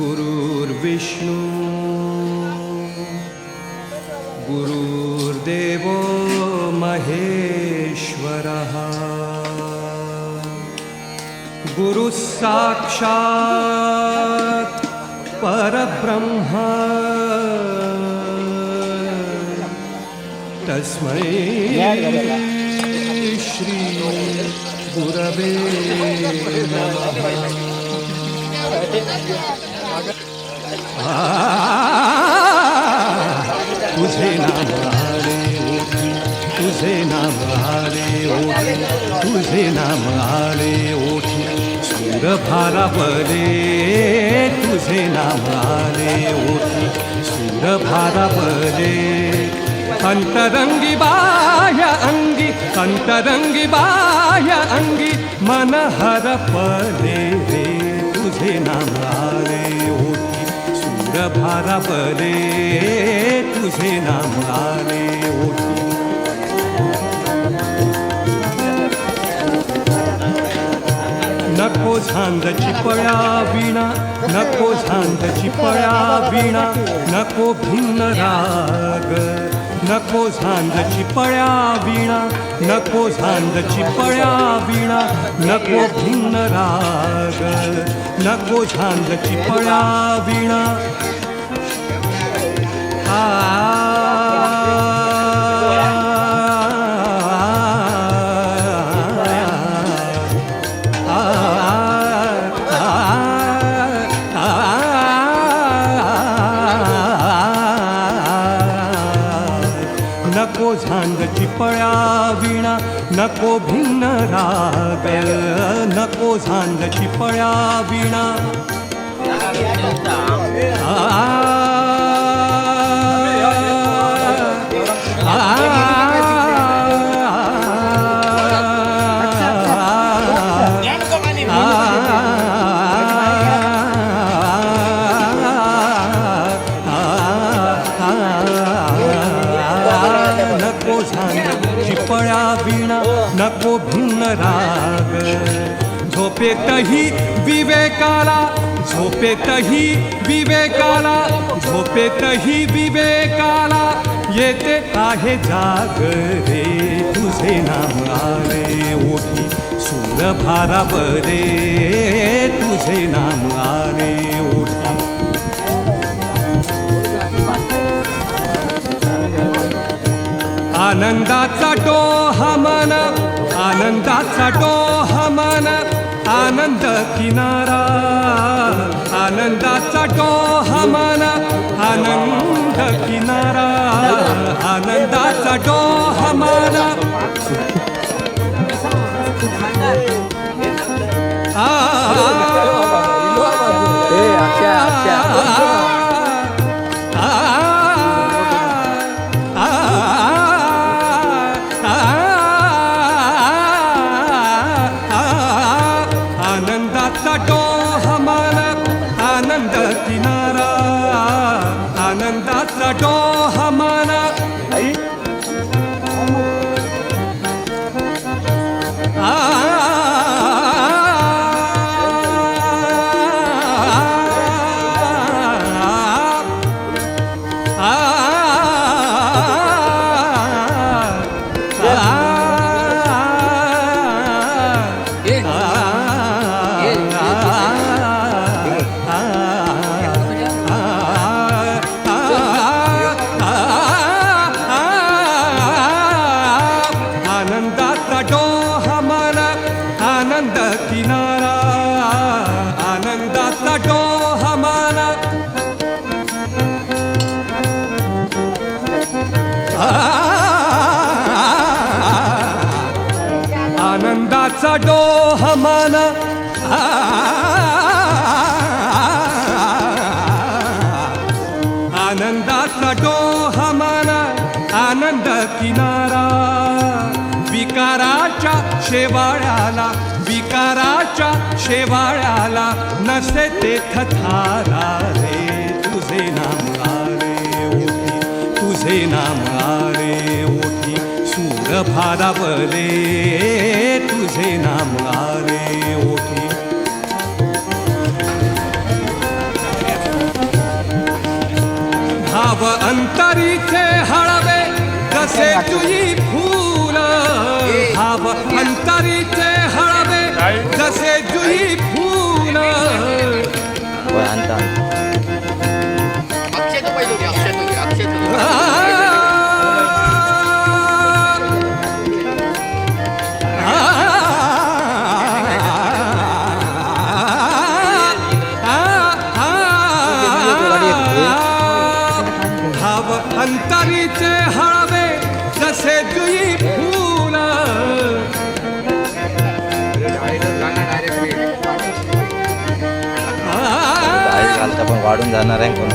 गुरुर्विष्णू गुरुर्देव महेश्वरः। गुरुस्साक्षात् परब्रह्मा। तस्मै श्री गुरवे नमः। तुझे नाम हरे हो, तुझे नाम हरे ओठी हो, तुझे नाम हरे ओठी हो, सूर भारावले तुझे नाम हरे ओठी सूर भारावले अंतरंगी बाह्य अंगी अंतरंगी बाह्य अंगी मन हरपले सूर भारावले तुझे नाम आले नको झांद चिपळ्या विणा नको झांद चिपळ्या विणा नको भिन्न राग. नको झांजची पळ्या विणा नको झांजची पळ्या विणा नको भिन्न राग नको झांजची पळ्या विणा. हा. झांजची पळ्या विणा नको भिन्न राग नको झांजची पळ्या विणा नको नको भिन्न राग। झोपेतही विवेकाला झोपेतही विवेकाला झोपेतही विवेकाला येते आहे जाग रे तुझे नाम आले ओठी सूर भारावरे तुझे नाम आले ओठी आनंदाचा डोह आनंदाचा डोह मन आनंद किनारा. आनंदाचा डोह मन आनंद किनारा. आनंदाचा डोह आनंदाचा आनंदाचा डोह मन आनंदाचा डोह मन आनंदाचा डोह मन आनंद किनारा विकाराच्या शेवाळ्याला विकाराच्या शेवाळ्याला नसे ते थारा रे. तुझे नाम आरे ओठी तुझे नाम आरे ओठी सूर भारावले तुझे नाम आरे ओठी भाव अंतरीचे हळवे कसे तुझी गुलाब अंतरीचे हळवे जसे फुल. फूल वाढून जाणार आहे कोण